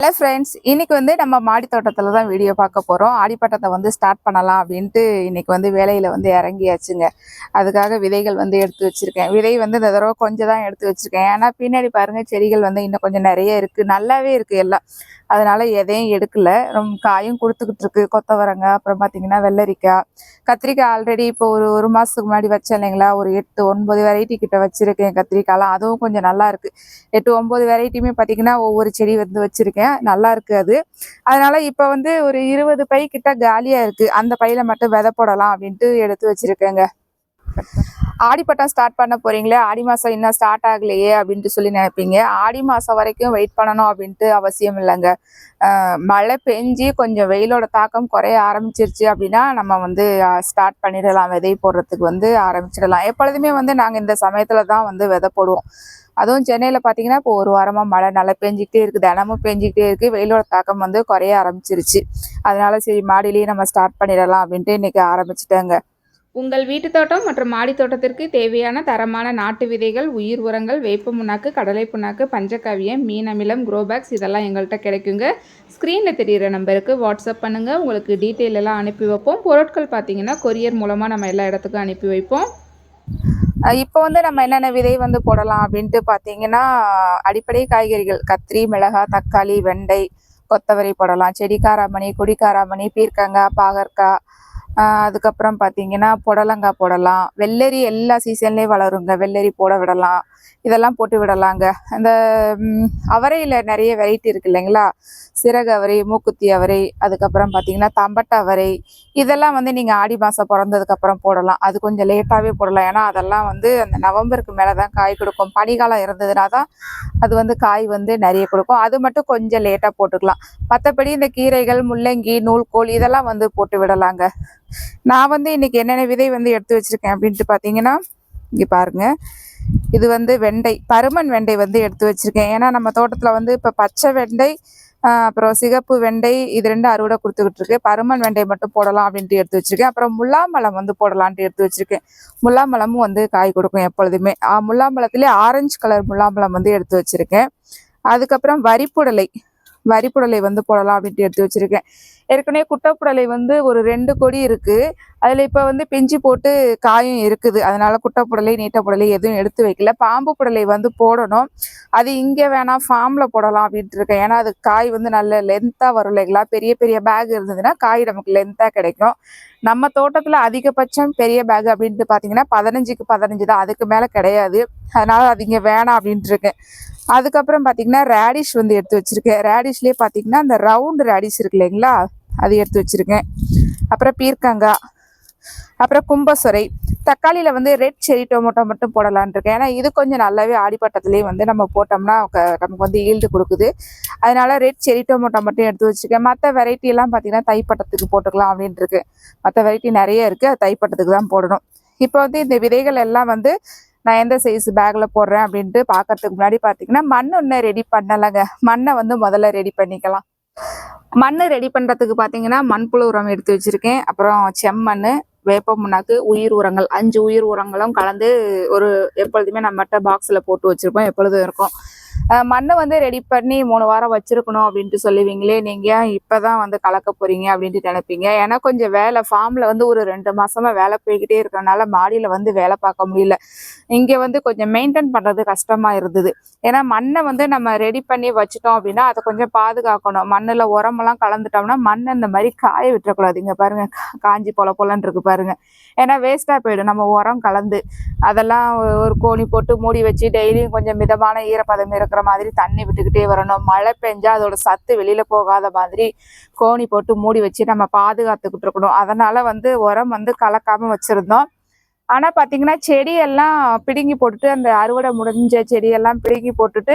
Hello friends இன்னைக்கு வந்து நம்ம மாடி தோட்டத்தில் தான் வீடியோ பார்க்க போகிறோம் ஆடிப்பட்டத்தை வந்து ஸ்டார்ட் பண்ணலாம் அப்படின்ட்டு இன்னைக்கு வந்து வேலையில் வந்து இறங்கியாச்சுங்க. அதுக்காக விதைகள் வந்து எடுத்து வச்சுருக்கேன். விதை வந்து இந்த தடவை கொஞ்சம் தான் எடுத்து வச்சுருக்கேன். ஏன்னா பின்னாடி பாருங்கள் செடிகள் வந்து இன்னும் கொஞ்சம் நிறைய இருக்குது நல்லாவே இருக்குது எல்லாம். அதனால எதையும் எடுக்கல. ரொம்ப காயும் கொடுத்துக்கிட்டு இருக்கு. கொத்தவரங்காய் அப்புறம் பார்த்தீங்கன்னா வெள்ளரிக்காய் கத்திரிக்காய் ஆல்ரெடி இப்போ ஒரு ஒரு மாதத்துக்கு முன்னாடி வச்சேன் இல்லைங்களா? ஒரு எட்டு ஒன்பது வெரைட்டி கிட்ட வச்சுருக்கேன் கத்திரிக்காய்லாம். அதுவும் கொஞ்சம் நல்லா இருக்கு. எட்டு ஒம்பது வெரைட்டியுமே பார்த்தீங்கன்னா ஒவ்வொரு செடி வந்து வச்சுருக்கேன். நல்லா இருக்கு அது. அதனால இப்போ வந்து ஒரு இருபது பை கிட்ட காலியாக இருக்கு. அந்த பையில மட்டும் விதை போடலாம் அப்படின்ட்டு எடுத்து வச்சிருக்கேங்க. ஆடிப்பட்டம் ஸ்டார்ட் பண்ண போறீங்களே ஆடி மாதம் இன்னும் ஸ்டார்ட் ஆகலையே அப்படின்ட்டு சொல்லி நினைப்பீங்க. ஆடி மாதம் வரைக்கும் வெயிட் பண்ணணும் அப்படின்ட்டு அவசியம் இல்லைங்க. மழை பெஞ்சு கொஞ்சம் வெயிலோட தாக்கம் குறைய ஆரம்பிச்சிருச்சு அப்படின்னா நம்ம வந்து ஸ்டார்ட் பண்ணிடலாம். விதை போடுறதுக்கு வந்து ஆரம்பிச்சிடலாம். எப்பொழுதுமே வந்து நாங்கள் இந்த சமயத்தில் தான் வந்து விதை போடுவோம். அதுவும் சென்னையில் பார்த்தீங்கன்னா இப்போ ஒரு வாரமாக மழை நல்லா பெஞ்சிக்கிட்டே இருக்குது தினமும் பெஞ்சிக்கிட்டே இருக்குது வெயிலோட தாக்கம் வந்து குறைய ஆரம்பிச்சிருச்சு. அதனால சரி மாடியிலேயே நம்ம ஸ்டார்ட் பண்ணிடலாம் அப்படின்ட்டு இன்றைக்கி ஆரம்பிச்சிட்டேங்க. உங்கள் வீட்டு தோட்டம் மற்றும் மாடி தோட்டத்திற்கு தேவையான தரமான நாட்டு விதைகள் உயிர் உரங்கள் வேப்ப புண்ணாக்கு கடலை புண்ணாக்கு பஞ்சகாவியம் மீன் அமிலம் குரோபேக்ஸ் இதெல்லாம் எங்கள்கிட்ட கிடைக்குங்க. ஸ்க்ரீனில் தெரிகிற நம்பருக்கு வாட்ஸ்அப் பண்ணுங்கள் உங்களுக்கு டீட்டெயில் எல்லாம் அனுப்பி வைப்போம். பொருட்கள் பார்த்தீங்கன்னா கொரியர் மூலமாக நம்ம எல்லா இடத்துக்கும் அனுப்பி வைப்போம். இப்போ வந்து நம்ம என்னென்ன விதை வந்து போடலாம் அப்படின்ட்டு பார்த்தீங்கன்னா அடிப்படை காய்கறிகள் கத்திரி மிளகாய் தக்காளி வெண்டை கொத்தவரை போடலாம். செடிக்காராமணி காராமணி பீர்க்கங்காய் பாகற்காய் அதுக்கப்புறம் பார்த்தீங்கன்னா புடலங்காய் போடலாம். வெள்ளரி எல்லா சீசன்லேயும் வளருங்க. வெள்ளரி போட விடலாம். இதெல்லாம் போட்டு விடலாங்க. அந்த அவரையில் நிறைய வெரைட்டி இருக்கு இல்லைங்களா? சிறகு அவரை மூக்குத்தி அவரை அதுக்கப்புறம் பார்த்தீங்கன்னா தம்பட்ட அவரை. இதெல்லாம் வந்து நீங்கள் ஆடி மாதம் பிறந்ததுக்கப்புறம் போடலாம். அது கொஞ்சம் லேட்டாகவே போடலாம். ஏன்னா அதெல்லாம் வந்து அந்த நவம்பருக்கு மேலே தான் காய் கொடுக்கும். பனிகாலம் இருந்ததுனா தான் அது வந்து காய் வந்து நிறைய கொடுக்கும். அது மட்டும் கொஞ்சம் லேட்டாக போட்டுக்கலாம். மற்றபடி இந்த கீரைகள் முள்ளங்கி நூல்கோல் இதெல்லாம் வந்து போட்டு விடலாங்க. நான் வந்து இன்னைக்கு என்னென்ன விதை வந்து எடுத்து வச்சிருக்கேன் அப்படின்ட்டு பார்த்தீங்கன்னா இங்கே பாருங்க. இது வந்து வெண்டை பருமன் வெண்டை வந்து எடுத்து வச்சிருக்கேன். ஏன்னா நம்ம தோட்டத்தில் வந்து இப்போ பச்சை வெண்டை ஆஹ் அப்புறம் சிகப்பு வெண்டை இது ரெண்டு அறுவடை கொடுத்துக்கிட்டு இருக்கு. பருமன் வெண்டை மட்டும் போடலாம் அப்படின்ட்டு எடுத்து வச்சிருக்கேன். அப்புறம் முலாம்பழம் வந்து போடலான்ட்டு எடுத்து வச்சிருக்கேன். முலாம்பழமும் வந்து காய் கொடுக்கும் எப்பொழுதுமே. முல்லாம்பழத்துலேயே ஆரஞ்சு கலர் முலாம்பழம் வந்து எடுத்து வச்சிருக்கேன். அதுக்கப்புறம் வரிப்புடலை. வரிப்புடலை வந்து போடலாம் அப்படின்ட்டு எடுத்து வச்சிருக்கேன். ஏற்கனவே குட்டப்புடலை வந்து ஒரு ரெண்டு கொடி இருக்கு. அதில் இப்போ வந்து பிஞ்சு போட்டு காயும் இருக்குது. அதனால குட்டப்புடலை நீட்டப்புடலை எதுவும் எடுத்து வைக்கல. பாம்பு புடலை வந்து போடணும். அது இங்கே வேணாம் ஃபார்மில் போடலாம் அப்படின்ட்டு இருக்கேன். ஏன்னா அது காய் வந்து நல்ல லென்த்தாக வரும் இல்லைங்களா? பெரிய பெரிய பேக் இருந்ததுன்னா காய் நமக்கு லென்த்தாக கிடைக்கும். நம்ம தோட்டத்தில் அதிகபட்சம் பெரிய பேக் அப்படின்ட்டு பார்த்தீங்கன்னா பதினஞ்சுக்கு பதினஞ்சு தான். அதுக்கு மேலே கிடையாது. அதனால அது இங்கே வேணாம் அப்படின்ட்டு இருக்கேன். அதுக்கப்புறம் பார்த்தீங்கன்னா ரேடிஷ் வந்து எடுத்து வச்சுருக்கேன். ரேடிஷ்லேயே பார்த்தீங்கன்னா அந்த ரவுண்டு ரேடிஷ் இருக்கு இல்லைங்களா? அது எடுத்து வச்சுருக்கேன். அப்புறம் பீர்க்கங்காய் அப்புறம் கும்பசுரை. தக்காளியில் வந்து ரெட் செரி டொமேட்டோ மட்டும் போடலான் இருக்கேன். ஏன்னா இது கொஞ்சம் நல்லாவே ஆடிப்பட்டத்துலேயே வந்து நம்ம போட்டோம்னா நமக்கு வந்து ஈல்டு கொடுக்குது. அதனால ரெட் செரி டொமேட்டோ மட்டும் எடுத்து வச்சுருக்கேன். மற்ற வெரைட்டிலாம் பார்த்திங்கன்னா பார்த்தீங்கன்னா தைப்பட்டத்துக்கு போட்டுக்கலாம் அப்படின்ட்டு மற்ற வெரைட்டி நிறைய இருக்குது அது தைப்பட்டத்துக்கு தான் போடணும். இப்போ வந்து இந்த விதைகள் எல்லாம் வந்து நான் எந்த சைஸ் பேக்கில் போடுறேன் அப்படின்ட்டு பார்க்கறதுக்கு முன்னாடி பார்த்தீங்கன்னா மண் இன்னும் ரெடி பண்ணலைங்க. மண்ணை வந்து முதல்ல ரெடி பண்ணிக்கலாம். மண் ரெடி பண்ணுறதுக்கு பார்த்தீங்கன்னா மண்புழு உரம் எடுத்து வச்சுருக்கேன். அப்புறம் செம்மண் வேப்ப முன்னாக்கு உயிர் உரங்கள். அஞ்சு உயிர் உரங்களும் கலந்து ஒரு எப்பொழுதுமே நம்மகிட்ட பாக்ஸில் போட்டு வச்சுருப்போம். எப்பொழுதும் இருக்கும். மண்ணை வந்து ரெடி பண்ணி மூணு வாரம் வச்சிருக்கணும் அப்படின்ட்டு சொல்லுவீங்களே நீங்கள் இப்போ தான் வந்து கலக்க போகிறீங்க அப்படின்ட்டு நினைப்பீங்க? ஏன்னா கொஞ்சம் வேலை ஃபார்மில் வந்து ஒரு ரெண்டு மாசமா வேலை போய்கிட்டே இருக்கிறனால மாடியில் வந்து வேலை பார்க்க முடியல. இங்கே வந்து கொஞ்சம் மெயின்டைன் பண்ணுறது கஷ்டமாக இருந்தது. ஏன்னா மண்ணை வந்து நம்ம ரெடி பண்ணி வச்சுட்டோம் அப்படின்னா அதை கொஞ்சம் பாதுகாக்கணும். மண்ணில் உரமெல்லாம் கலந்துட்டோம்னா மண்ணை இந்த மாதிரி காய விட்டுறக்கூடாது இங்கே பாருங்க காஞ்சி பொல பொலன்னு இருக்கு பாருங்க. ஏன்னா வேஸ்ட்டாக போயிடும். நம்ம உரம் கலந்து அதெல்லாம் ஒரு கோணி போட்டு மூடி வச்சு டெய்லியும் கொஞ்சம் மிதமான ஈரப்பதம் இருக்கிற மாதிரி தண்ணி விட்டுக்கிட்டே வரணும். மழை பெஞ்சா அதோட சத்து வெளியில போகாத மாதிரி கோணி போட்டு மூடி வச்சு நம்ம பாதுகாத்துக்கிட்டு இருக்கணும். அதனால வந்து உரம் வந்து கலக்காம வச்சிருந்தோம். ஆனால் பார்த்தீங்கன்னா செடியெல்லாம் பிடுங்கி போட்டுட்டு அந்த அறுவடை முடிஞ்ச செடியெல்லாம் பிடுங்கி போட்டுட்டு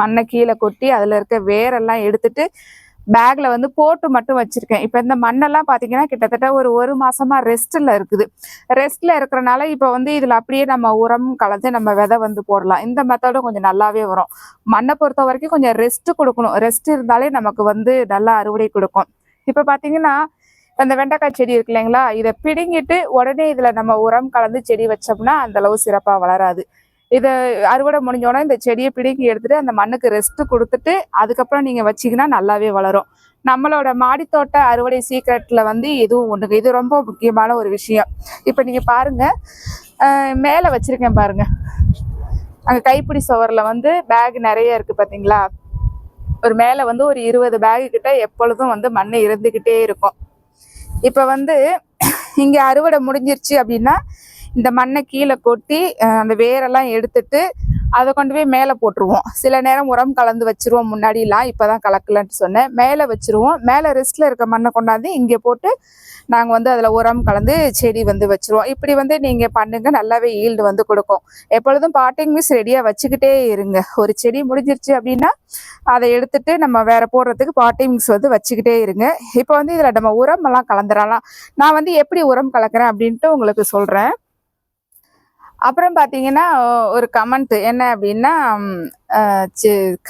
மண்ணை கீழே கொட்டி அதில் இருக்க வேரெல்லாம் எடுத்துட்டு பேக்ல வந்து போட்டு மட்டும் வச்சிருக்கேன். இப்போ இந்த மண்ணெல்லாம் பார்த்தீங்கன்னா கிட்டத்தட்ட ஒரு ஒரு மாசமா ரெஸ்ட்ல இருக்குது. ரெஸ்ட்ல இருக்கிறனால இப்போ வந்து இதுல அப்படியே நம்ம உரம் கலந்து நம்ம விதை வந்து போடலாம். இந்த மெத்தடும் கொஞ்சம் நல்லாவே வரும். மண்ணை பொறுத்த வரைக்கும் கொஞ்சம் ரெஸ்ட் கொடுக்கணும். ரெஸ்ட் இருந்தாலே நமக்கு வந்து நல்லா அறுவடை கொடுக்கும். இப்போ பார்த்தீங்கன்னா அந்த வெண்டைக்காய் செடி இருக்கு இல்லைங்களா? இதை பிடுங்கிட்டு உடனே இதுல நம்ம உரம் கலந்து செடி வச்சோம்னா அந்த அளவு சிறப்பாக வளராது. இதை அறுவடை முடிஞ்சோடனே இந்த செடியை பிடுங்கி எடுத்துட்டு அந்த மண்ணுக்கு ரெஸ்ட் கொடுத்துட்டு அதுக்கப்புறம் நீங்க வச்சீங்கன்னா நல்லாவே வளரும். நம்மளோட மாடித்தோட்ட அறுவடை சீக்ரெட்ல வந்து இதுவும் ஒண்ணுங்க. இது ரொம்ப முக்கியமான ஒரு விஷயம். இப்போ நீங்க பாருங்க. மேலே வச்சிருக்கேன் பாருங்க. அங்க கைப்பிடி சுவர்ல வந்து பேக் நிறைய இருக்கு பாத்தீங்களா? ஒரு மேலே வந்து ஒரு இருபது பேகு கிட்ட எப்பொழுதும் வந்து மண் இருந்துக்கிட்டே இருக்கும். இப்போ வந்து இங்கே அறுவடை முடிஞ்சிருச்சு அப்படின்னா இந்த மண்ணை கீழே கொட்டி அந்த வேரெல்லாம் எடுத்துட்டு அதை கொண்டு போய் மேலே போட்டுருவோம். சில நேரம் உரம் கலந்து வச்சுருவோம் முன்னாடிலாம் இப்போ தான் கலக்கலன்ட்டு சொன்னேன். மேலே வச்சுருவோம். மேலே ரெஸ்ட்டில் இருக்க மண்ணை கொண்டாந்து இங்கே போட்டு நாங்கள் வந்து அதில் உரம் கலந்து செடி வந்து வச்சுருவோம். இப்படி வந்து நீங்கள் பண்ணுங்கள் நல்லாவே ஈல்டு வந்து கொடுக்கும். எப்பொழுதும் பாட்டிங் மிஸ் ரெடியாக வச்சுக்கிட்டே இருங்க. ஒரு செடி முடிஞ்சிருச்சு அப்படின்னா அதை எடுத்துட்டு நம்ம வேறு போடுறதுக்கு பாட்டிங் மிக்ஸ் வந்து வச்சுக்கிட்டே இருங்க. இப்போ வந்து இதில் நம்ம உரம் எல்லாம் கலந்துடலாம். நான் வந்து எப்படி உரம் கலக்கிறேன் அப்படின்ட்டு உங்களுக்கு சொல்கிறேன் அப்புறம் பார்த்தீங்கன்னா ஒரு கமெண்ட் என்ன அப்படின்னா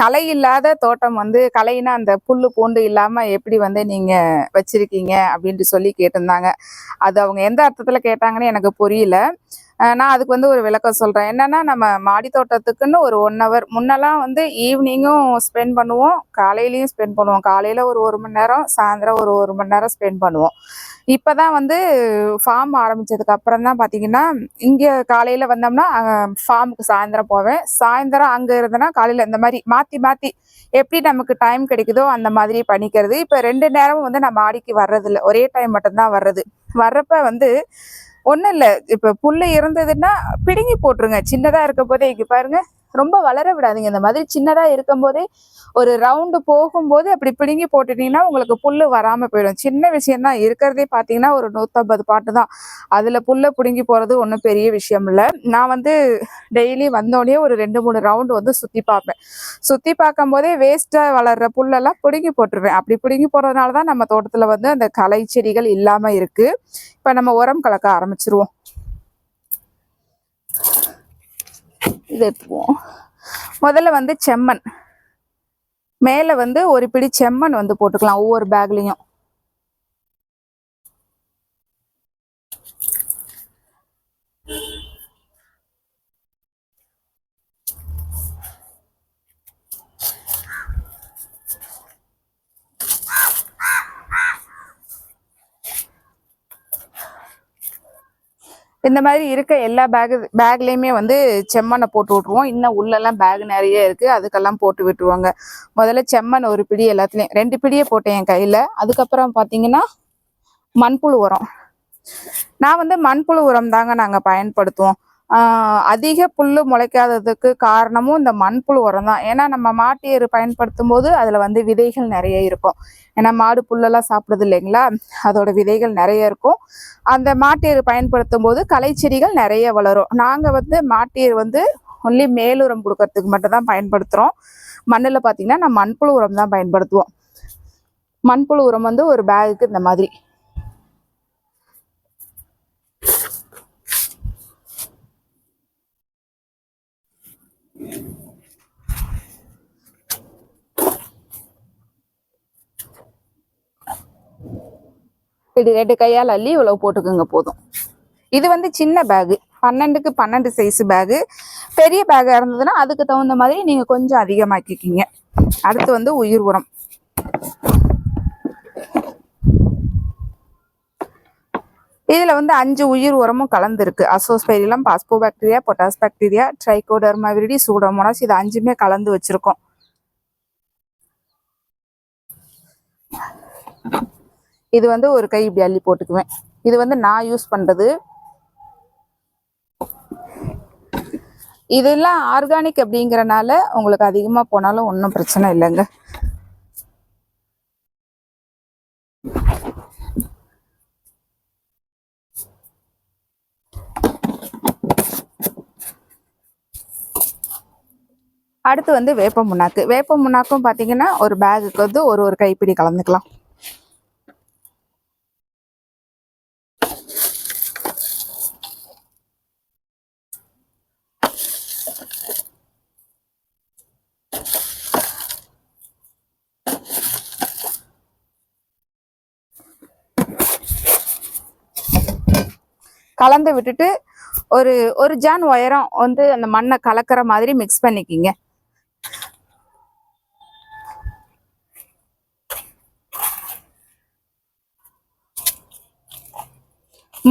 கலை இல்லாத தோட்டம் வந்து கலைனா அந்த புல்லு பூண்டு இல்லாமல் எப்படி வந்து நீங்கள் வச்சுருக்கீங்க அப்படின்ட்டு சொல்லி கேட்டிருந்தாங்க. அது அவங்க எந்த அர்த்தத்தில் கேட்டாங்கன்னு எனக்கு புரியல. நான் அதுக்கு வந்து ஒரு விளக்கம் சொல்கிறேன் என்னன்னா நம்ம மாடி தோட்டத்துக்குன்னு ஒரு ஒன் ஹவர் முன்னெல்லாம் வந்து ஈவினிங்கும் ஸ்பெண்ட் பண்ணுவோம். காலையிலையும் ஸ்பெண்ட் பண்ணுவோம். காலையில் ஒரு ஒரு மணி நேரம் சாயந்தரம் ஒரு ஒரு மணி நேரம் ஸ்பெண்ட் பண்ணுவோம். இப்போ தான் வந்து ஃபார்ம் ஆரம்பித்ததுக்கு அப்புறம் தான் பார்த்தீங்கன்னா இங்கே காலையில் வந்தோம்னா ஃபார்முக்கு சாயந்தரம் போவேன். சாயந்தரம் அங்கே இருந்தேன்னா காலையில் இந்த மாதிரி மாற்றி மாற்றி எப்படி நமக்கு டைம் கிடைக்குதோ அந்த மாதிரி பண்ணிக்கிறது. இப்போ ரெண்டு நேரமும் வந்து நான் மாடிக்கு வர்றதில்ல. ஒரே டைம் மட்டும்தான் வர்றது. வர்றப்ப வந்து ஒன்றும் இல்லை. இப்போ புல்லு இருந்ததுன்னா பிடுங்கி போட்டுருங்க. சின்னதாக இருக்க போதே இங்கே பாருங்க. ரொம்ப வளர விடாதீங்க. இந்த மாதிரி சின்னதாக இருக்கும்போதே ஒரு ரவுண்டு போகும்போது அப்படி பிடுங்கி போட்டுட்டீங்கன்னா உங்களுக்கு புல் வராமல் போயிடும். சின்ன விஷயம்தான் இருக்கிறதே பார்த்தீங்கன்னா ஒரு நூற்றம்பது பாட்டு தான். அதில் புல்லை பிடுங்கி போகிறது ஒன்றும் பெரிய விஷயம் இல்லை. நான் வந்து டெய்லி வந்தோடனே ஒரு ரெண்டு மூணு ரவுண்டு வந்து சுற்றி பார்ப்பேன். சுற்றி பார்க்கும்போதே வேஸ்ட்டாக வளர்கிற புல்லெல்லாம் பிடுங்கி போட்டுருவேன். அப்படி பிடுங்கி போடுறதுனால தான் நம்ம தோட்டத்தில் வந்து அந்த களை செடிகள் இல்லாமல் இருக்குது இப்போ நம்ம உரம் கலக்க ஆரம்பிச்சிருவோம். இது எடுத்துக்குவோம். முதல்ல வந்து செம்மண். மேலே வந்து ஒரு பிடி செம்மண் வந்து போட்டுக்கலாம் ஒவ்வொரு பேக்லேயும் இந்த மாதிரி இருக்க எல்லா பேக் பேக்லேயுமே வந்து செம்மண்ணை போட்டு விட்ருவோம் இன்னும் உள்ளெல்லாம் பேக் நிறைய இருக்குது அதுக்கெல்லாம் போட்டு விட்டுருவாங்க. முதல்ல செம்மண் ஒரு பிடி எல்லாத்துலேயும். ரெண்டு பிடியே போட்டேன் என் கையில். அதுக்கப்புறம் பார்த்தீங்கன்னா மண்புழு உரம். நான் வந்து மண்புழு உரம் தாங்க நாங்கள் பயன்படுத்துவோம். அதிக புல் முளைக்காததுக்கு காரணமும் இந்த மண்புழு உரம் தான் ஏன்னா நம்ம மாட்டு எரு பயன்படுத்தும் போது அதில் வந்து விதைகள் நிறைய இருக்கும். ஏன்னா மாடு புல்லெல்லாம் சாப்பிடுது இல்லைங்களா? அதோட விதைகள் நிறைய இருக்கும். அந்த மாட்டு எரு பயன்படுத்தும் போது களைச்செடிகள் நிறைய வளரும். நாங்கள் வந்து மாட்டு எரு வந்து ஒன்லி மேலுரம் கொடுக்கறதுக்கு மட்டும் தான் பயன்படுத்துகிறோம் மண்ணில் பார்த்தீங்கன்னா நான் மண்புழு உரம் தான் பயன்படுத்துவோம். மண்புழு உரம் வந்து ஒரு பேகுக்கு இந்த மாதிரி. இப்படி ரெண்டு கையால் அள்ளி இவ்வளவு போட்டுக்கோங்க போதும். இது வந்து சின்ன பேகு பன்னெண்டுக்கு பன்னெண்டு சைஸ் பேகு பெரிய பேக்காக இருந்ததுன்னா அதுக்கு தகுந்த மாதிரி நீங்கள் கொஞ்சம் அதிகமாக்கிக்கிங்க. அடுத்து வந்து உயிர் உரம். இதில் வந்து அஞ்சு உயிர் உரமும் கலந்துருக்கு. Azospirillum phospho bacteria potash bacteria trichoderma viride pseudomonas இது அஞ்சுமே கலந்து வச்சுருக்கோம். இது வந்து ஒரு கை இப்படி அள்ளி போட்டுக்குவேன். இது வந்து நான் யூஸ் பண்ணுறது இதெல்லாம் ஆர்கானிக் அப்படிங்கிறனால உங்களுக்கு அதிகமாக போனாலும் ஒன்றும் பிரச்சனை இல்லைங்க. அடுத்து வந்து வேப்ப முன்னாக்கு வேப்ப முன்னாக்கும் பார்த்தீங்கன்னா ஒரு பேகுக்கு வந்து ஒரு ஒரு கைப்பிடி கலந்துக்கலாம். கலந்து விட்டுட்டு ஒரு ஒரு ஜான் உயரம் வந்து அந்த மண்ணை கலக்கிற மாதிரி மிக்ஸ் பண்ணிக்கிங்க.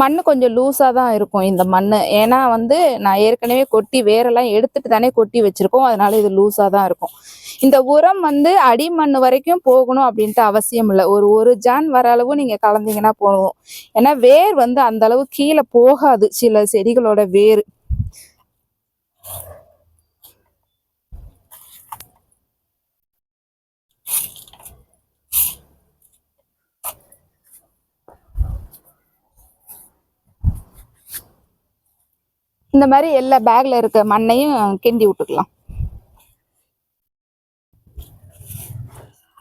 மண் கொஞ்சம் லூஸாக தான் இருக்கும் இந்த மண் ஏன்னா வந்து நான் ஏற்கனவே கொட்டி வேரெல்லாம் எடுத்துட்டு தானே கொட்டி வச்சுருக்கோம். அதனால இது லூஸாக தான் இருக்கும். இந்த உரம் வந்து அடிமண் வரைக்கும் போகணும் அப்படின்ட்டு அவசியம் இல்லை. ஒரு ஒரு ஜான் வர அளவு நீங்கள் கலந்தீங்கன்னா போதும். ஏன்னா வேர் வந்து அந்த அளவு கீழே போகாது. சில செடிகளோட வேர். இந்த மாதிரி எல்லா பேக்ல இருக்க மண்ணையும் கிண்டி விட்டுக்கலாம்.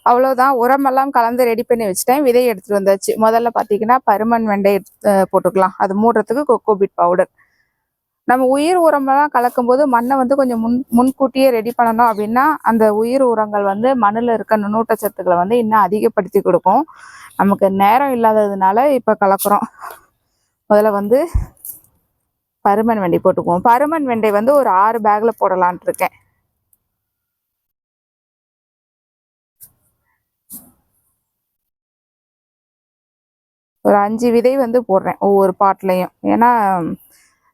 அவ்வளோதான் உரமெல்லாம் கலந்து ரெடி பண்ணி வச்சுட்டேன். விதை எடுத்துகிட்டு வந்தாச்சு. முதல்ல பார்த்தீங்கன்னா பருமன் வெண்டை எடுத்து, போட்டுக்கலாம். அது மூடுறதுக்கு கொக்கோபிட் பவுடர் நம்ம உயிர் உரமெல்லாம் கலக்கும்போது மண்ணை வந்து கொஞ்சம் முன் முன்கூட்டியே ரெடி பண்ணணும் அப்படின்னா அந்த உயிர் உரங்கள் வந்து மண்ணில் இருக்க நுண்ணூட்டச்சத்துக்களை வந்து இன்னும் அதிகப்படுத்தி கொடுக்கும். நமக்கு நேரம் இல்லாததுனால இப்போ கலக்குறோம். முதல்ல வந்து பருமன் வெண்டை போட்டுக்குவோம். பருமன் வெண்டை வந்து ஒரு ஆறு பேக்ல போடலான்ட்டு இருக்கேன். ஒரு அஞ்சு விதை வந்து போடுறேன் ஒவ்வொரு பாட்லையும் ஏன்னா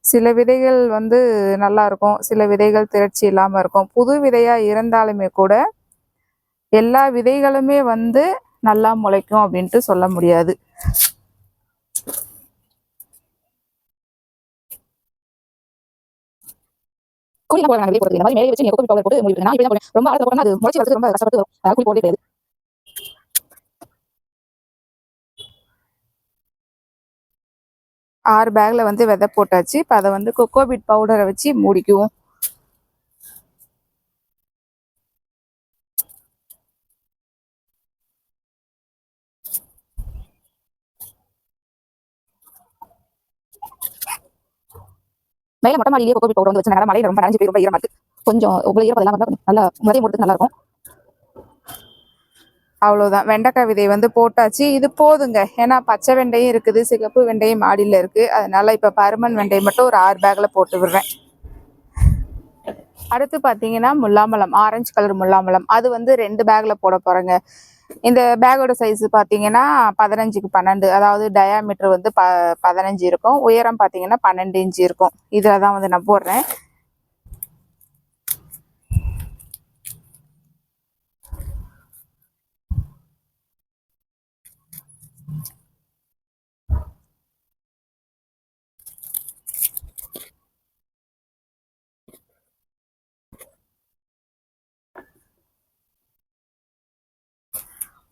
சில விதைகள் வந்து நல்லா இருக்கும். சில விதைகள் திரட்சி இல்லாமல் இருக்கும். புது விதையா இருந்தாலுமே கூட எல்லா விதைகளுமே வந்து நல்லா முளைக்கும் அப்படின்ட்டு சொல்ல முடியாது. கூலி போட வெளியே போடுறது. இந்த மாதிரி மேலே வச்சு நீங்க கோபி பவுடர் போட்டு மூடி நான் இப்படி தான் போடுறேன். ரொம்ப ஆழத்துல போட்டா அது முளைச்சி வரது ரொம்ப கஷ்டப்பட்டு வரும். அதான் கூலி போடவே கிடையாது ஆறு பேக்ல வந்து விதை போட்டாச்சு. இப்போ அதை வந்து கொக்கோபிட் பவுடரை வச்சு மூடிக்குவோம். மேல மொட்டை மாடியிலேயே கொக்கோபிட் பவுடர் வந்து வச்சனால மலையில ரொம்ப நனைஞ்சு போய் ரொம்ப ஈரமா இருக்கு. கொஞ்சம் உங்களை ஈரப்பதெல்லாம் வந்தால் கொஞ்சம் நல்லா விதைய போடுறதுக்கு நல்லா இருக்கும் அவ்வளவுதான். வெண்டைக்காய் விதை வந்து போட்டாச்சு. இது போதுங்க. ஏன்னா பச்சை வெண்டையும் இருக்குது சிகப்பு வெண்டையும் மாடியில் இருக்கு. அதனால இப்ப பருமன் வெண்டை மட்டும் ஒரு ஆறு பேக்ல போட்டு விடுறேன். அடுத்து பார்த்தீங்கன்னா முல்லாம்பழம். Orange colour முல்லாம்பழம். அது வந்து ரெண்டு பேக்ல போட போறேங்க. இந்த பேக்கோட சைஸ் பார்த்தீங்கன்னா பதினஞ்சுக்கு பன்னெண்டு. அதாவது டயாமீட்டர் வந்து ப பதினஞ்சு இருக்கும். உயரம் பார்த்தீங்கன்னா பன்னெண்டு இன்ச்சு இருக்கும். இதில் தான் வந்து நான் போடுறேன்.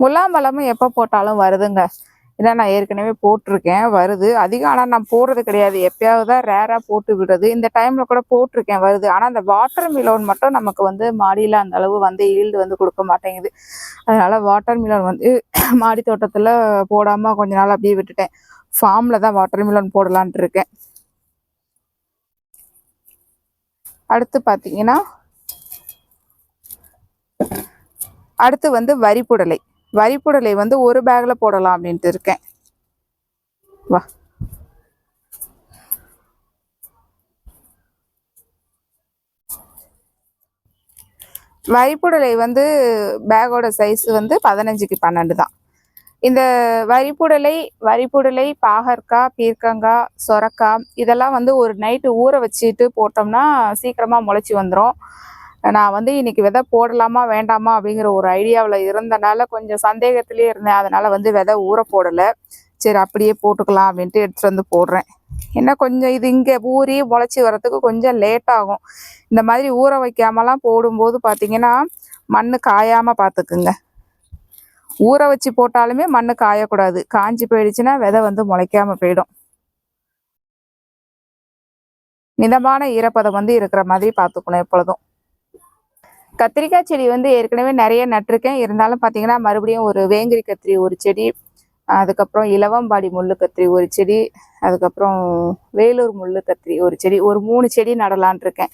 முலாம்பழமும் எப்போ போட்டாலும் வருதுங்க. ஏன்னா நான் ஏற்கனவே போட்டிருக்கேன் வருது. அதிகம் ஆனால் நான் போடுறது கிடையாது. எப்பயாவது தான் ரேராக போட்டு விடுறது. இந்த டைமில் கூட போட்டிருக்கேன் வருது. ஆனால் அந்த வாட்டர் மிலோன் மட்டும் நமக்கு வந்து மாடியில் அந்த அளவு வந்து ஈல்டு வந்து கொடுக்க மாட்டேங்குது. அதனால் வாட்டர் மிலோன் வந்து மாடி தோட்டத்தில் போடாமல் கொஞ்ச நாள் அப்படியே விட்டுட்டேன். ஃபார்மில் தான் வாட்டர் மிலோன் போடலான்ட்டு இருக்கேன். அடுத்து பார்த்தீங்கன்னா அடுத்து வந்து வரிப்புடலை. வரிப்புடலை வந்து ஒரு பேக்ல போடலாம் அப்படின்ட்டு இருக்கேன். வா. வரிப்புடலை வந்து பேக்கோட சைஸ் வந்து பதினஞ்சுக்கு பன்னெண்டு தான். இந்த வரிப்புடலை வரிப்புடலை பாகற்காய் பீர்க்கங்காய் சொரக்காய் இதெல்லாம் வந்து ஒரு நைட்டு ஊற வச்சுட்டு போட்டோம்னா சீக்கிரமாக முளைச்சி வந்துடும் நான் வந்து இன்னைக்கு விதை போடலாமா வேண்டாமா அப்படிங்கிற ஒரு ஐடியாவில் இருந்தனால கொஞ்சம் சந்தேகத்திலே இருந்தேன். அதனால் வந்து விதை ஊற போடலை. சரி அப்படியே போட்டுக்கலாம் அப்படின்ட்டு எடுத்துகிட்டு வந்து போடுறேன். என்ன கொஞ்சம் இது இங்கே ஊறி முளைச்சி வர்றதுக்கு கொஞ்சம் லேட் ஆகும். இந்த மாதிரி ஊற வைக்காமலாம் போடும்போது பார்த்தீங்கன்னா மண் காயாமல் பார்த்துக்குங்க ஊற வச்சு போட்டாலுமே மண் காயக்கூடாது. காஞ்சி போயிடுச்சுன்னா விதை வந்து முளைக்காமல் போயிடும். மிதமான ஈரப்பதம் வந்து இருக்கிற மாதிரி பார்த்துக்கணும் எப்பொழுதும். கத்திரிக்காய் செடி வந்து ஏற்கனவே நிறைய நட்டிருக்கேன். இருந்தாலும் பார்த்தீங்கன்னா மறுபடியும் ஒரு வேங்கிரி கத்திரி ஒரு செடி அதுக்கப்புறம் இலவம்பாடி முள்ளு கத்திரி ஒரு செடி அதுக்கப்புறம் வேலூர் முள்ளு கத்திரி ஒரு செடி ஒரு மூணு செடி நடலான் இருக்கேன்.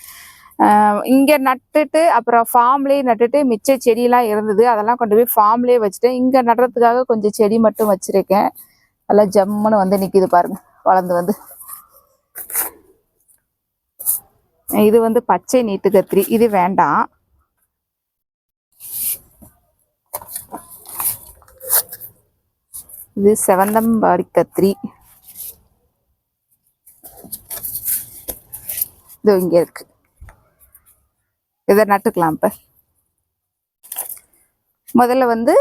இங்கே நட்டுட்டு அப்புறம் ஃபார்ம்லேயே நட்டுட்டு மிச்ச செடியெல்லாம் இருந்தது. அதெல்லாம் கொண்டு போய் ஃபார்ம்லேயே வச்சுட்டேன். இங்கே நடுறதுக்காக கொஞ்சம் செடி மட்டும் வச்சுருக்கேன். நல்லா ஜம்முன்னு வந்து நிற்கிது பாருங்க வளர்ந்து வந்து. இது வந்து பச்சை நீட்டு கத்திரி. இது வேண்டாம். இது செவந்தம்பாடி கத்திரி. இது இங்கே இருக்கு. இதை நட்டுக்கலாம் இப்போ. முதல்ல வந்து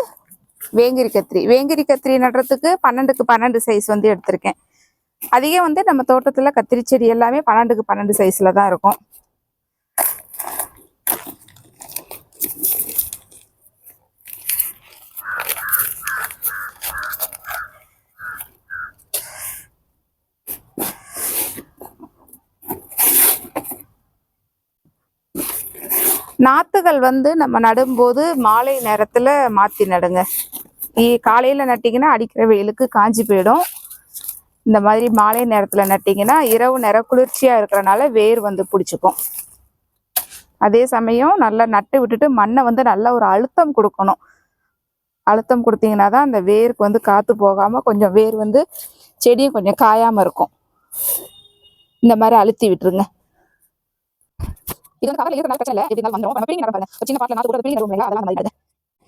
வேங்கிரி கத்திரி. வேங்கிரி கத்திரி நடுறதுக்கு பன்னெண்டுக்கு பன்னெண்டு சைஸ் வந்து எடுத்திருக்கேன். அதிகம் வந்து நம்ம தோட்டத்துல கத்திரி செடி எல்லாமே பன்னெண்டுக்கு பன்னெண்டு சைஸ்ல தான் இருக்கும். நாற்றுகள் வந்து நம்ம நடும்போது மாலை நேரத்தில் மாற்றி நடுங்க. காலையில் நட்டிங்கன்னா அடிக்கிற வெயிலுக்கு காஞ்சி போயிடும். இந்த மாதிரி மாலை நேரத்தில் நட்டிங்கன்னா இரவு நேரம் குளிர்ச்சியாக இருக்கிறனால வேர் வந்து பிடிச்சிக்கும். அதே சமயம் நல்லா நட்டு விட்டுட்டு மண்ணை வந்து நல்லா ஒரு அழுத்தம் கொடுக்கணும். அழுத்தம் கொடுத்தீங்கன்னா தான் அந்த வேருக்கு வந்து காற்று போகாமல் கொஞ்சம் வேர் வந்து செடியும் கொஞ்சம் காயாமல் இருக்கும். இந்த மாதிரி அழுத்தி விட்டுருங்க. இது வந்து கவர்ல இருக்கிறனால பிரச்சனை இல்லை. எப்படி இருந்தாலும் வந்துடும் நம்ம பிடிங்க பாருங்க. சின்ன பாட்டில் நாத்து கூட பிடிங்க நடுவோம் அதெல்லாம் அந்த மாதிரி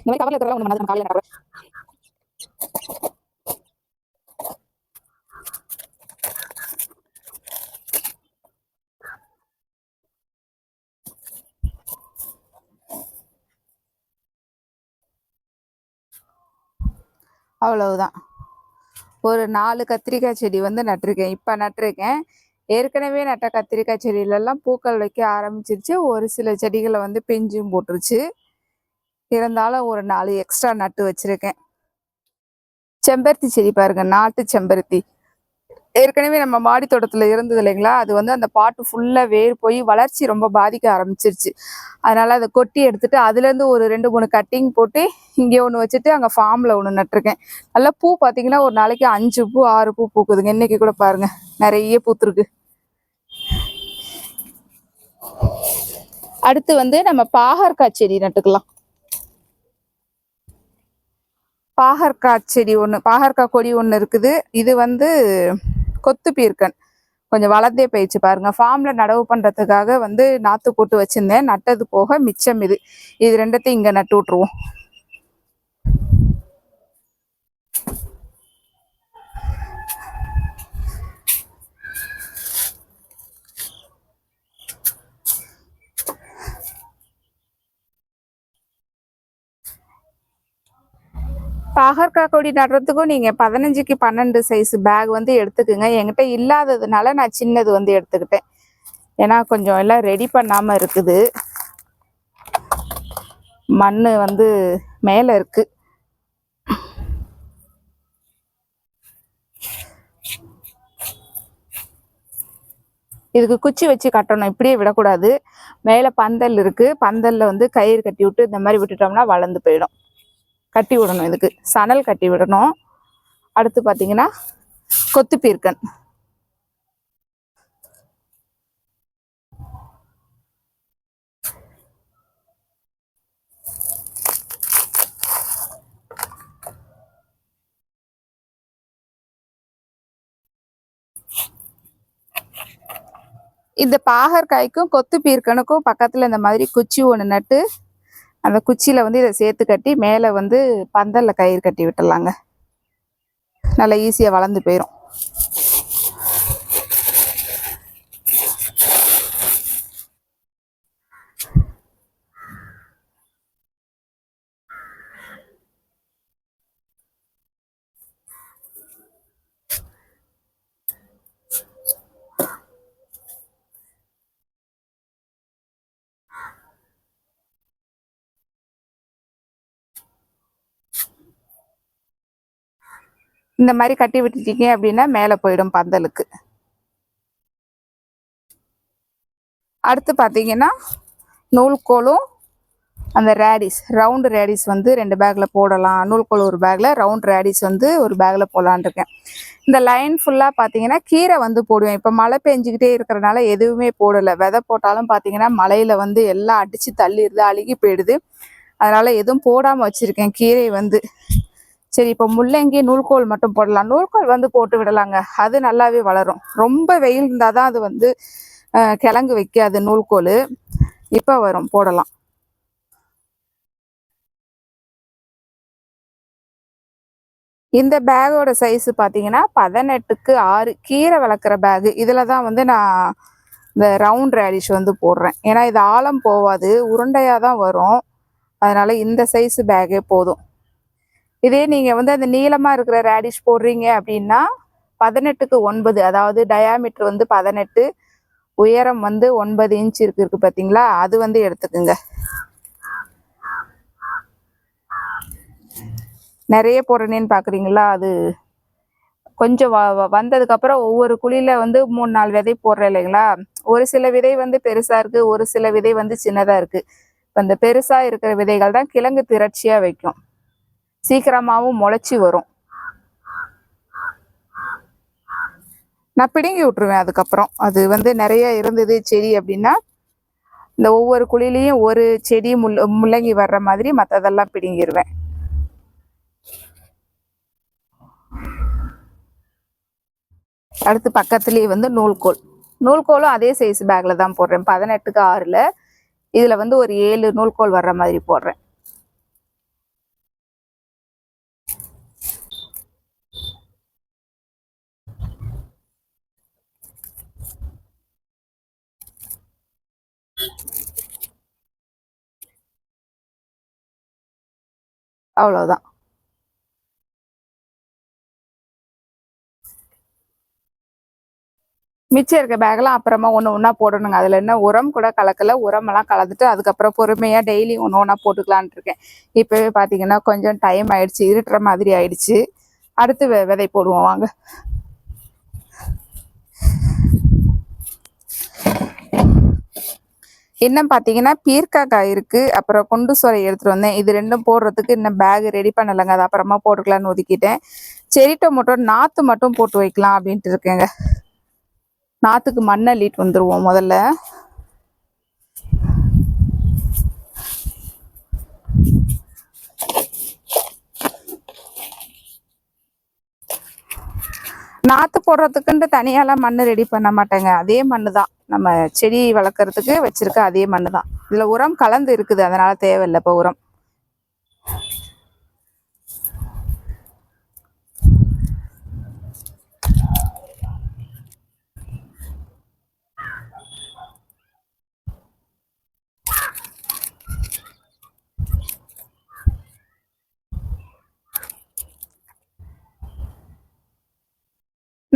இந்த மாதிரி கவர்ல இருக்கிறதெல்லாம் ஒன்று நம்ம காலையில் நடுறோம் அவ்வளவுதான். ஒரு நாலு கத்திரிக்காய் செடி வந்து நட்டிருக்கேன். இப்போ நட்டிருக்கேன். ஏற்கனவே நட்ட கத்திரிக்காய் செடியிலெல்லாம் பூக்கள் வைக்க ஆரம்பிச்சிருச்சு. ஒரு சில செடிகளை வந்து பிஞ்சும் போட்டுருச்சு. இருந்தாலும் ஒரு நாலு எக்ஸ்ட்ரா நட்டு வச்சுருக்கேன். செம்பருத்தி செடி பாருங்கள் நாட்டு செம்பருத்தி. ஏற்கனவே நம்ம மாடி தோட்டத்தில் இருந்தது இல்லைங்களா? அது வந்து அந்த பாட்டு ஃபுல்லாக வேர் போய் வளர்ச்சி ரொம்ப பாதிக்க ஆரம்பிச்சிருச்சு. அதனால் அதை கொட்டி எடுத்துட்டு அதுலேருந்து ஒரு ரெண்டு மூணு கட்டிங் போட்டு இங்கே ஒன்று வச்சுட்டு அங்கே ஃபார்மில் ஒன்று நட்டிருக்கேன். நல்லா பூ பார்த்தீங்கன்னா ஒரு நாளைக்கு அஞ்சு பூ ஆறு பூ பூக்குதுங்க. இன்றைக்கி கூட பாருங்கள் நிறைய பூத்துருக்கு. அடுத்து வந்து நம்ம பாகற்காய் செடி நட்டுக்கலாம். பாகற்காய் செடி ஒன்று பாகற்காய் கொடி ஒன்று இருக்குது. இது வந்து கொத்து பீர்க்கன். கொஞ்சம் வளர்ந்தே போயிடுச்சு பாருங்க. ஃபார்ம்ல நடவு பண்றதுக்காக வந்து நாத்து போட்டு வச்சிருந்தேன். நட்டது போக மிச்சம் இது. இது ரெண்டத்தையும் இங்க நட்டு விட்டுருவோம். பாகற்காய் கொடி நடுறதுக்கும் நீங்கள் பதினஞ்சுக்கு பன்னெண்டு சைஸ் பேக் வந்து எடுத்துக்குங்க. என்கிட்ட இல்லாததுனால நான் சின்னது வந்து எடுத்துக்கிட்டேன். ஏன்னா கொஞ்சம் எல்லாம் ரெடி பண்ணாமல் இருக்குது. மண் வந்து மேலே இருக்குது இதுக்கு குச்சி வச்சு கட்டணும். இப்படியே விடக்கூடாது. மேலே பந்தல் இருக்குது பந்தலில் வந்து கயிறு கட்டி விட்டு இந்த மாதிரி விட்டுட்டோம்னா வளர்ந்து போயிடும். கட்டி விடணும் இதுக்கு. சணல் கட்டி விடணும். அடுத்து பார்த்தீங்கன்னா கொத்து பீர்க்கன். இந்த பாகற்காய்க்கும் கொத்து பீர்க்கனுக்கும் பக்கத்தில் இந்த மாதிரி குச்சி ஒன்று நட்டு அந்த குச்சியில் வந்து இதை சேர்த்து கட்டி மேலே வந்து பந்தலில் கயிறு கட்டி விட்டுடலாங்க. நல்லா ஈஸியாக வளர்ந்து போயிடும் இந்த மாதிரி கட்டி விட்டுட்டீங்க அப்படின்னா மேலே போயிடும் பந்தலுக்கு. அடுத்து பார்த்தீங்கன்னா நூல்கோலும் அந்த ரேடிஸ் ரவுண்டு ரேடிஸ் வந்து ரெண்டு பேக்கில் போடலாம். நூல்கோல் ஒரு பேக்கில் ரவுண்ட் ரேடிஸ் வந்து ஒரு பேக்கில் போடலான் இருக்கேன். இந்த லைன் ஃபுல்லாக பார்த்தீங்கன்னா கீரை வந்து போடுவேன். இப்போ மழை பெஞ்சிக்கிட்டே இருக்கிறனால எதுவுமே போடலை. விதை போட்டாலும் பார்த்தீங்கன்னா மழையில் வந்து எல்லாம் அடித்து தள்ளிடுது அழுகி போயிடுது. அதனால் எதுவும் போடாமல் வச்சுருக்கேன் கீரை வந்து. சரி இப்போ முள்ளங்கி நூல்கோல் மட்டும் போடலாம். நூல்கோல் வந்து போட்டு விடலாங்க. அது நல்லாவே வளரும். ரொம்ப வெயில் இருந்தால் தான் அது வந்து அஹ், கிழங்கு வைக்காது நூல்கோல். இப்போ வரும் போடலாம். இந்த பேக்கோட சைஸ் பார்த்தீங்கன்னா பதினெட்டுக்கு ஆறு. கீரை வளர்க்குற பேகு. இதில் தான் வந்து நான் இந்த ரவுண்ட் ரேடிஷ் வந்து போடுறேன். ஏன்னா இது ஆழம் போகாது உருண்டையாக தான் வரும். அதனால இந்த சைஸ் பேக்கே போதும். இதே நீங்கள் வந்து அந்த நீளமாக இருக்கிற ரேடிஷ் போடுறீங்க அப்படின்னா பதினெட்டுக்கு ஒன்பது அதாவது டயாமீட்டர் வந்து பதினெட்டு உயரம் வந்து ஒன்பது இன்ச் இருக்கு இருக்கு பார்த்தீங்களா அது வந்து எடுத்துக்குங்க. நிறைய போடுறேன்னு பார்க்குறீங்களா அது கொஞ்சம் வ வ- வந்ததுக்கப்புறம் ஒவ்வொரு குழியில் வந்து மூணு நாலு விதை போடுறேன் இல்லைங்களா? ஒரு சில விதை வந்து பெருசாக இருக்குது ஒரு சில விதை வந்து சின்னதாக இருக்குது இப்போ இந்த பெருசாக இருக்கிற விதைகள் தான் கிழங்கு திரட்சியாக வைக்கும். சீக்கிரமாகவும் முளைச்சி வரும். நான் பிடுங்கி விட்டுருவேன் அதுக்கப்புறம். அது வந்து நிறைய இருந்தது செடி அப்படின்னா இந்த ஒவ்வொரு குழிலையும் ஒரு செடி முள் முள்ளங்கி வர்ற மாதிரி மற்றதெல்லாம் பிடுங்கிடுவேன் அடுத்து பக்கத்துலேயே வந்து நூல்கோல். நூல்கோலும் அதே சைஸ் பேக்கில் தான் போடுறேன். பதினெட்டுக்கு ஆறில். இதில் வந்து ஒரு ஏழு நூல்கோல் வர்ற மாதிரி போடுறேன். அவ்வளோதான் மிச்சம் இருக்க பேக்கெல்லாம் அப்புறமா ஒன்று ஒன்றா போடணுங்க. அதில் என்ன உரம் கூட கலக்கல. உரமெல்லாம் கலந்துட்டு அதுக்கப்புறம் பொறுமையாக டெய்லி ஒன்று ஒன்றா போட்டுக்கலான்ட்டு இருக்கேன். இப்போவே பார்த்தீங்கன்னா கொஞ்சம் டைம் ஆயிடுச்சு. இருட்டுற மாதிரி ஆயிடுச்சு. அடுத்து வெ விதை போடுவோம் வாங்க. இன்னும் பார்த்தீங்கன்னா பீர்க்காக்காய் இருக்குது அப்புறம் குண்டு சோரை எடுத்துகிட்டு வந்தேன். இது ரெண்டும் போடுறதுக்கு இன்னும் பேக் ரெடி பண்ணலைங்க. அது அப்புறமா போட்டுக்கலான்னு ஒதுக்கிட்டேன். செரி டொமேட்டோ நாற்று மட்டும் போட்டு வைக்கலாம் அப்படின்ட்டு இருக்கேங்க. நாற்றுக்கு மண் அள்ளிட்டு வந்துடுவோம் முதல்ல. நாற்று போடுறதுக்குன்ட்டு தனியாலாம் மண் ரெடி பண்ண மாட்டேங்க. அதே மண்ணு தான் நம்ம செடி வளர்க்குறதுக்கு வச்சுருக்க அதே மண்ணு தான் இதில் உரம் கலந்து இருக்குது அதனால் தேவையில்லை இப்போ உரம்.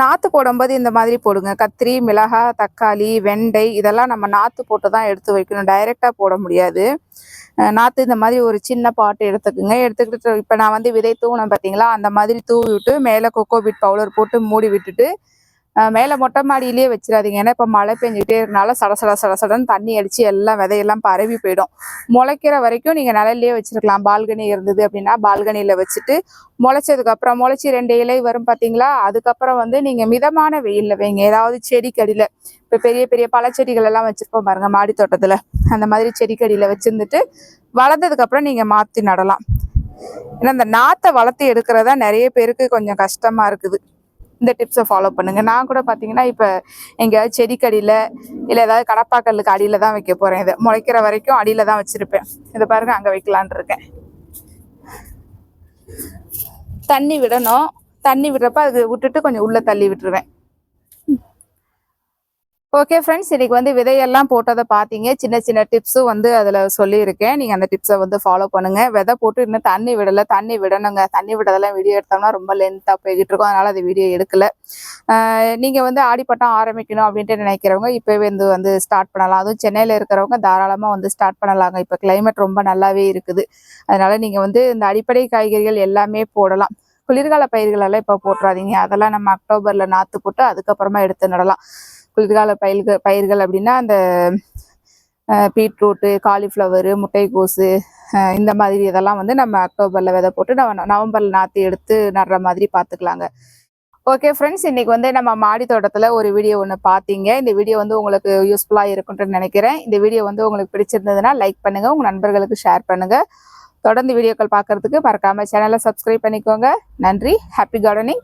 நாற்று போடும்போது இந்த மாதிரி போடுங்க. கத்திரி மிளகாய் தக்காளி வெண்டை இதெல்லாம் நம்ம நாற்று போட்டு தான் எடுத்து வைக்கணும். டைரெக்டாக போட முடியாது. நாற்று இந்த மாதிரி ஒரு சின்ன பாட்டு எடுத்துக்குங்க. எடுத்துக்கிட்டு இப்போ நான் வந்து விதை தூவினேன் பார்த்தீங்களா? அந்த மாதிரி தூவி விட்டு மேலே கொக்கோபிட் பவுடர் போட்டு மூடி விட்டுட்டு மேலே மொட்டை மாடியிலேயே வச்சிடாதீங்க. ஏன்னா இப்போ மழை பெஞ்சிட்டே இருக்கனால சட சட சட சடன்னு தண்ணி அடித்து எல்லாம் விதையெல்லாம் பரவி போயிடும். முளைக்கிற வரைக்கும் நீங்கள் நிழல்லையே வச்சிருக்கலாம். பால்கனி இருந்தது அப்படின்னா பால்கனியில் வச்சுட்டு முளைச்சதுக்கப்புறம் முளைச்சி ரெண்டு இலை வரும் பார்த்தீங்களா அதுக்கப்புறம் வந்து நீங்கள் மிதமான வெயிலில் வைங்க. ஏதாவது செடிக்கடியில் இப்போ பெரிய பெரிய பழச்செடிகள் எல்லாம் வச்சுருப்போம் பாருங்கள் மாடி தோட்டத்தில். அந்த மாதிரி செடிக்கடியில் வச்சுருந்துட்டு வளர்ந்ததுக்கப்புறம் நீங்கள் மாற்றி நடலாம். ஏன்னா இந்த நாற்றை வளர்த்து எடுக்கிறதா நிறைய பேருக்கு கொஞ்சம் கஷ்டமாக இருக்குது. இந்த டிப்ஸை ஃபாலோ பண்ணுங்க. நான் கூட பார்த்தீங்கன்னா இப்போ எங்கேயாவது செடிக்கடியில் இல்லை ஏதாவது கடப்பாக்கல்லுக்கு அடியில் தான் வைக்க போகிறேன் இதை முளைக்கிற வரைக்கும் அடியில் தான் வச்சுருப்பேன். இதை பாருங்க அங்கே வைக்கலான் இருக்கேன். தண்ணி விடணும். தண்ணி விடுறப்ப அது விட்டுட்டு கொஞ்சம் உள்ளே தள்ளி விட்டுருவேன். ஓகே ஃப்ரெண்ட்ஸ் இன்னைக்கு வந்து விதையெல்லாம் போட்டதை பார்த்தீங்க. சின்ன சின்ன டிப்ஸும் வந்து அதில் சொல்லியிருக்கேன். நீங்கள் அந்த டிப்ஸை வந்து ஃபாலோ பண்ணுங்கள் விதை போட்டு இன்னும் தண்ணி விடலை தண்ணி விடணுங்க. தண்ணி விடதெல்லாம் வீடியோ எடுத்தோம்னா ரொம்ப லென்த்தாக போய்கிட்டு இருக்கும். அதனால் அது வீடியோ எடுக்கலை. நீங்கள் வந்து ஆடிப்பட்டம் ஆரம்பிக்கணும் அப்படின்ட்டு நினைக்கிறவங்க இப்போவே வந்து வந்து ஸ்டார்ட் பண்ணலாம். அதுவும் சென்னையில் இருக்கிறவங்க தாராளமாக வந்து ஸ்டார்ட் பண்ணலாங்க. இப்போ கிளைமேட் ரொம்ப நல்லாவே இருக்குது. அதனால நீங்கள் வந்து இந்த அடிப்படை காய்கறிகள் எல்லாமே போடலாம். குளிர்கால பயிர்களெல்லாம் இப்போ போட்டுறாதீங்க. அதெல்லாம் நம்ம அக்டோபரில் நாற்று போட்டு அதுக்கப்புறமா எடுத்து நடலாம். குளிர்கால பயிர்கள் பயிர்கள் அப்படின்னா அந்த பீட்ரூட்டு காலிஃப்ளவரு முட்டைக்கோசு இந்த மாதிரி இதெல்லாம் வந்து நம்ம அக்டோபரில் விதை போட்டு நம்ம நவம்பரில் நாற்று எடுத்து நடுற மாதிரி பார்த்துக்கலாங்க ஓகே ஃப்ரெண்ட்ஸ் இன்றைக்கி வந்து நம்ம மாடி தோட்டத்தில் ஒரு வீடியோ ஒன்று பார்த்தீங்க இந்த வீடியோ வந்து உங்களுக்கு யூஸ்ஃபுல்லாக இருக்குன்ட்டு நினைக்கிறேன். இந்த வீடியோ வந்து உங்களுக்கு பிடிச்சிருந்ததுன்னா லைக் பண்ணுங்கள் உங்கள் நண்பர்களுக்கு ஷேர் பண்ணுங்கள் தொடர்ந்து வீடியோக்கள் பார்க்கறதுக்கு மறக்காமல் சேனலை சப்ஸ்கிரைப் பண்ணிக்கோங்க. நன்றி ஹாப்பி கார்டனிங்.